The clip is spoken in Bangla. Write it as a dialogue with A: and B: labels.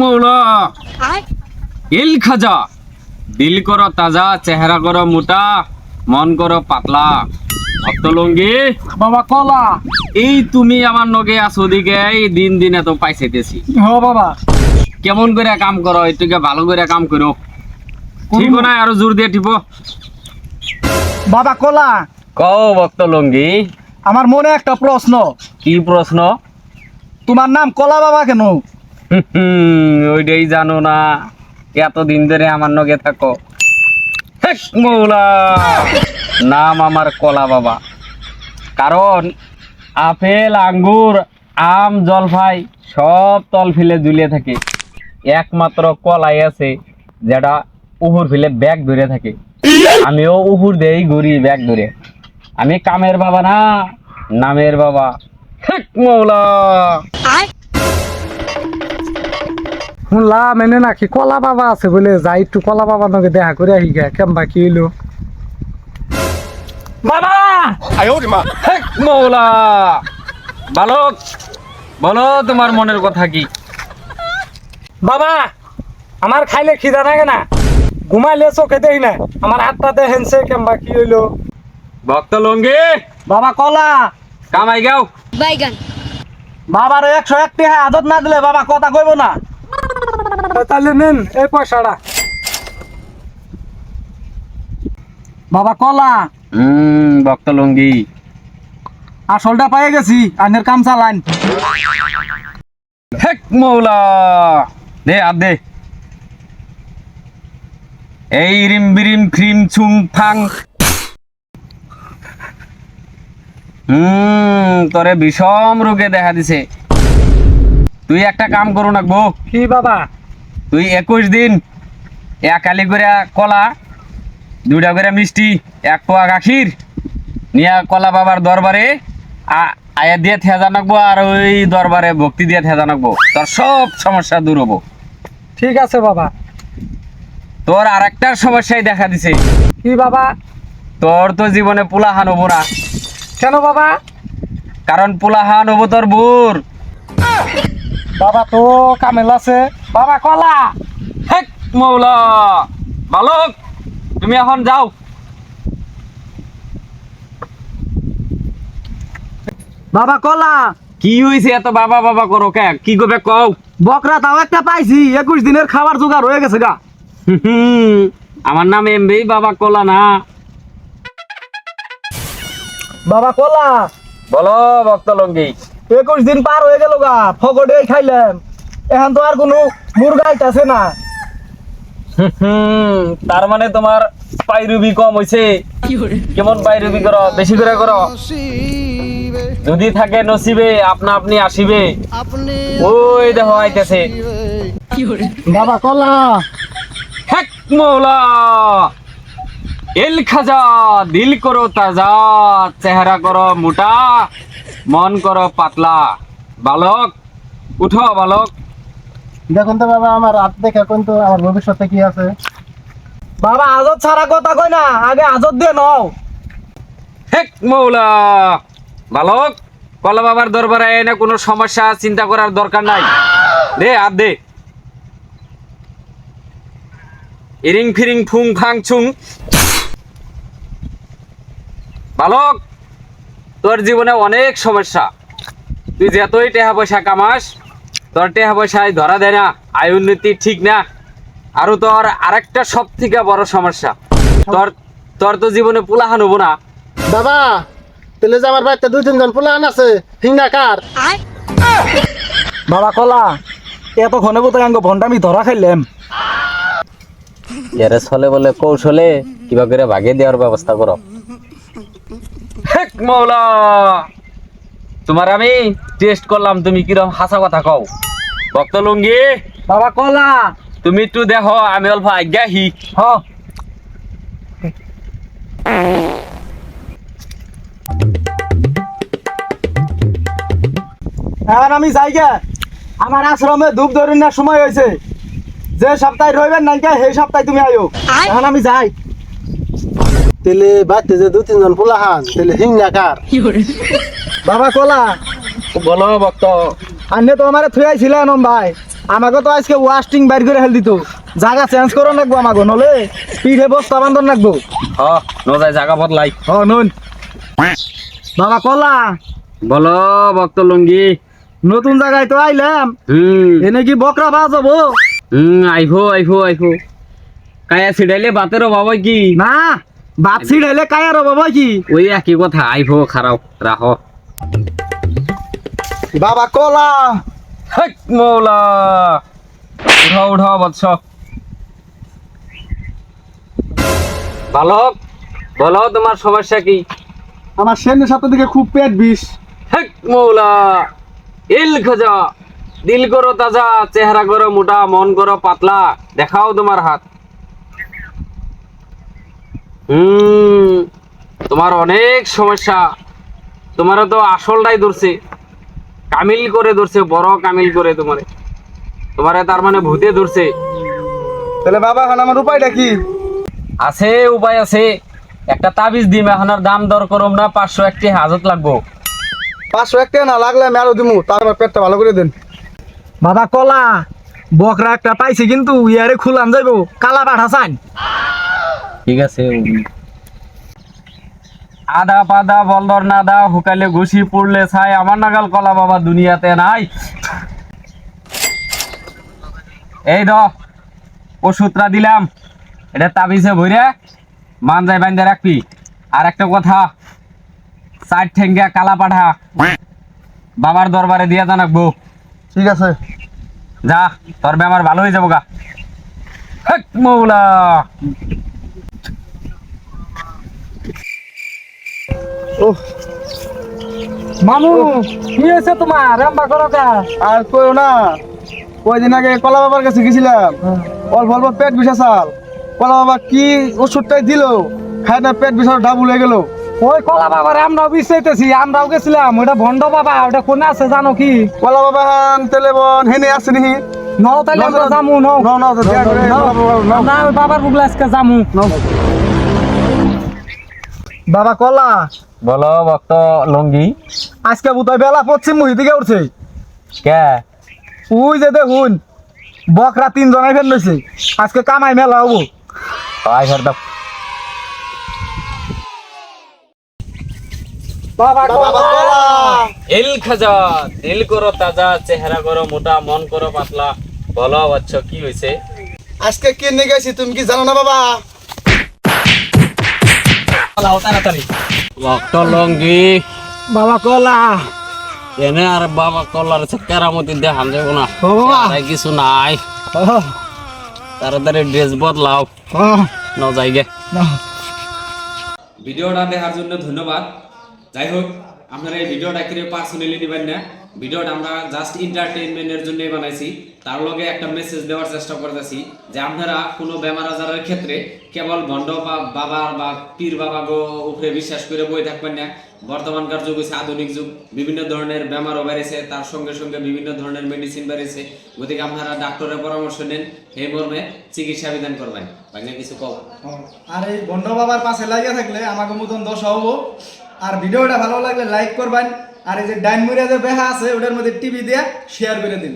A: মৌলা। এল খাজা। দিল করো তাজা চেহারা করো মোটা মন করো পাতলা। ভক্তলঙ্গি।
B: বাবা কলা।
A: এই তুমি আমার নগে আছো দিকে এই দিন দিন এত পাইছেতেছি
B: হ বাবা।
A: কেমন করে কাম করো এটুকে ভালো করে কাম করো ঠিক না আরও জোর দিয়ে টিপো
B: বাবা কলা।
A: কও ভক্তলঙ্গি।
B: আমার মনে একটা প্রশ্ন।
A: কি প্রশ্ন?
B: তোমার নাম কলা বাবা কেন?
A: ওইটাই জানো না। এতদিন ধরে আমার নগে থাকো। মৌলা। নাম আমার কলা বাবা। কারণ আপেল, আঙ্গুর, আম, জলফাই সব তল ফেলে ঝুলিয়ে থাকে। একমাত্র কলাই আছে যেটা উহুর ফেলে ব্যাগ ধরে থাকে। আমিও উহুর দেই ঘুরি ব্যাগ ধরে। আমি কামের বাবা না, নামের বাবা। মৌলা।
B: শুনলাম এনে নাকি কলা বাবা আছে বলে যাই একটু কলা বাবা নকে দেখা করে আহি গে। কেমবা কি হইল? বাবা!
A: মৌলা! বালক বলো তোমার মনের কথা কি?
B: বাবা আমার খাইলে খিদা লাগে না? ঘুমাইলে চোখে দেই না। আমার হাতটা দেখেনছে কেমবা কি হইল?
A: ভক্ত লঙ্গি!
B: বাবা কলা!
A: কামাই গাও।
C: বাইগান।
B: বাবার একশো এক টাকা আদত না দিলে বাবা কথা কইব না। তাহলে নেন এই পয়সাটা। বাবা কলা।
A: হুম ভক্ত লঙ্গি।
B: আসলটা পাই গেছি আনের কাম চালান।
A: হেক মৌলা। দে আর দে। এই রিম বিরিম ক্রিম ছুং ফাং। হুম তোরে বিষম রোগে দেখা দিছে। তুই একটা কাম করু নাকবো
B: কি বাবা?
A: তুই একুশ দিন এক আলি করে কলা দুটা করে মিষ্টি এক পোয়া গাখির নিয়া কলা বাবার দরবারে আয়া দিয়ে থেজা নাকবো আর ওই দরবারে ভক্তি দিয়ে থেজা নাকবো। তোর সব সমস্যা দূর হব।
B: ঠিক আছে বাবা।
A: তোর আর একটার সমস্যাই দেখা দিছে।
B: কি বাবা?
A: তোর তো জীবনে পুলাহান হব না।
B: কেন বাবা?
A: কারণ পোলাহান হব তোর বুর।
B: বাবা তো কামেল আছে। বাবা কলা।
A: হেক মৌলা। বালক তুমি এখন যাও।
B: বাবা কলা।
A: কি হয়েছে এত বাবা বাবা করো কে? কি করবে কও?
B: বকরা তাও একটা পাইছি। একুশ দিনের খাবার জোগাড় হয়ে গেছে গা।
A: হুম, আমার নাম এমবি বাবা কলা না।
B: বাবা কলা।
A: বলো ভক্ত লঙ্গি।
B: একুশ দিন পার হয়ে গেল গা ফগড়ে খাইলাম। এখন তো আর কোনো মুরগা আইতাছে না।
A: তার মানে তোমার পাইরুবি কম হইছে। কেমন পাইরুবি করো? বেশি করে করো। যদি থাকে নসিবে আপনা আপনি আসিবে। ওই দেখো আইতেছে।
B: বাবা কলা।
A: হেক মৌলা। এল খাজা দিল করো তাজা। চেহারা করো মোটা। মন করো পাতলা। বালক উঠো বালক।
B: দেখুন তো বাবা আমার হাত দেখে কোন তো আমার ভবিষ্যতে কি আছে? বাবা আজত ছাড়া কথা কই না আগে আজত দিয়ে নাও।
A: হেক মৌলা। বালক কলা বাবার দরবারে এনে কোনো সমস্যা চিন্তা করার দরকার নাই। দে আর দে। ইরিং ফিরিং ফুং ফাং ছুং বালক তোর জীবনে অনেক সমস্যা। তুই যতই টেহা পয়সা কামাস তোর টেহা পয়সায় ধরা দেয় না আয় উন্নতি ঠিক না। আরও তোর আরেকটা সব থেকে বড় সমস্যা। তোর তোর তো জীবনে পুলাহান হব না।
D: বাবা তাহলে যে আমার বাড়িতে দুই তিনজন পুলান আছে হিংনা কার?
B: বাবা কলা এত এতক্ষণে বোধ আঙ্গ ভন্ডামি ধরা খাইলাম।
A: এরে ছলে বলে কৌশলে কিবা করে ভাগে দেওয়ার ব্যবস্থা করো। হেক মৌলা তোমার আমি টেস্ট করলাম তুমি কিরম হাসা কথা কও। ভক্ত লুঙ্গি?
B: বাবা কলা।
A: তুমি একটু দেখো আমি অল্প আজ্ঞাহি।
B: হ। এখন আমি যাই আমার আশ্রমে ধূপ ধরুন সময় হয়েছে। যে সপ্তাহে রইবেন নাই কে সেই সপ্তাহে তুমি আয়ো। এখন আমি যাই।
D: তাহলে বাড়িতে যে দু তিনজন পুলাহান তাহলে হিংনা কার?
B: বাবা কলা?
A: বলো ভক্ত।
B: আন্নে তো আমার থুয়াইছিলেন ভাই। আমাকে তো আজকে ওয়াস্টিং বাইর করে হেল দিত। জায়গা চেঞ্জ করো নাকবো আমাকে নলে পিঠে বস্তা বান্ধন নাকবো
A: হ নজায় জায়গা বদলাই।
B: হ নুন। বাবা কলা?
A: বলো ভক্ত লুঙ্গি।
B: নতুন জায়গায় তো আইলাম।
A: হুম।
B: এনে কি বকরা বাজ যাব
A: হুম আইফো আইফো আইফো কায়া ছিড়াইলে বাতের বাবা কি?
B: না। বাদ ছিড়াইলে কায়ার বাবা কি?
A: ওই একই কথা আইফো খারাপ রাহ।
B: বাবা কলা।
A: হেক মৌলা। উঠাও উঠাও বৎস। বালক বলো তোমার সমস্যা কি?
B: আমার সেনের সাথে দিকে খুব পেট বিষ।
A: হেক মৌলা। ইল খোঁজা। দিল করো তাজা চেহারা করো মোটা মন করো পাতলা। দেখাও তোমার হাত। হুম তোমার অনেক সমস্যা। তোমারও তো আসলটাই ধরছে। কামিল করে ধরছে বড় কামিল করে তোমারে। তোমারে তার মানে ভূতে ধরছে।
B: তাহলে বাবা এখন আমার উপায়টা কি?
A: আছে উপায় আছে। একটা তাবিজ দিম এখন আর দাম দর করম না পাঁচশো একটি হাজত লাগবো।
B: পাঁচশো এক টাকা না লাগলে আমি আরও দিমু তার আমার পেটটা ভালো করে দেন। বাবা কলা। বকরা একটা পাইছি কিন্তু ইয়ারে খুলান যাইবো। কালা পাঠা চান।
A: ঠিক আছে। আদা পাদা বলদর নাদা হুকালে ঘুষি পড়লে ছাই আমার নাগাল কলা বাবা দুনিয়াতে নাই। এই দ ওষুধটা দিলাম। এটা তাবিজে ভরে মান যায় বাইন্দে রাখবি। আর একটা কথা চার ঠেঙ্গা কালা পাঠা বাবার দরবারে দিয়া জানাকবো
B: ঠিক আছে।
A: যা তোর বেমার ভালো হয়ে যাব গা মৌলা।
B: ও মামু কি হয়েছে তোমার? রাম্বা করো কা আর কইও না কয়দিন আগে কলা বাবার কাছে গেছিলাম। অল্প অল্প পেট বিষা চাল কলা বাবা কি ওষুধটাই দিল খাই না পেট বিষা ডাবুল হয়ে গেল।
C: ওই কলা বাবার আমরাও বিশ্বাইতেছি আমরাও গেছিলাম। ওটা ভণ্ড বাবা ওটা কোনে আছে জানো কি?
B: কলা বাবা হান তেলে বন হেনে আছে নি
C: নও তাইলে আমরা যামু নও।
B: নাও নাও
C: নাও।
B: নাও।
C: বাবার বুগলা আজকে যামু।
B: বাবা কলা?
A: বলো ভক্ত লঙ্গি।
B: আজকে বুধবার বেলা পশ্চিম মুহি দিকে উঠছে।
A: কে?
B: উই যে দেখুন বকরা তিন জনাই ফেল লইছে। আজকে কামাই মেলা হব।
A: আই ফের দাও।
C: বাবা
A: এল খাজা দিল করো তাজা চেহারা করো মোটা মন করো পাতলা। বলো বাচ্চ কি হয়েছে
B: আজকে কে নিয়ে গেছি তুমি কি জানো না বাবা?
A: ভক্ত লঙ্গি।
C: বাবা কলা।
A: এনে আর বাবা কলার কেরামতি দেখান যাব না। কিছু নাই। তাড়াতাড়ি ড্রেস বদলাও। ন যাইগে।
C: নাও।
A: ভিডিওটা দেখার জন্য ধন্যবাদ। যাই হোক আপনারা এই ভিডিওটা কিরে পার্সোনালি নেবেন না? ভিডিওটা আমরা জাস্ট এন্টারটেইনমেন্টের জন্য বানাইছি। তার লগে একটা মেসেজ দেওয়ার চেষ্টা করতেছি যে আপনারা কোনো বেমার আজারের ক্ষেত্রে কেবল ভণ্ড বা বাবার বা পীর বাবা গো উপরে বিশ্বাস করে বই থাকবেন না। বর্তমানকার যুগ হচ্ছে আধুনিক যুগ, বিভিন্ন ধরনের বেমারও বেড়েছে, তার সঙ্গে সঙ্গে বিভিন্ন ধরনের মেডিসিন বেড়েছে। গতিকে আপনারা ডাক্তারের পরামর্শ নেন এই মর্মে চিকিৎসা বিধান করবেন। বাংলা কিছু কও?
B: আর এই বন্ধ বাবার পাশে লাগিয়ে থাকলে আমাকে মতন দশ হব। আর ভিডিওটা ভালো লাগলে লাইক করবেন। আর এই যে ডাইন মুড়িয়া যে বেহা আছে, ওটার মধ্যে টিভি দিয়ে শেয়ার করে দিন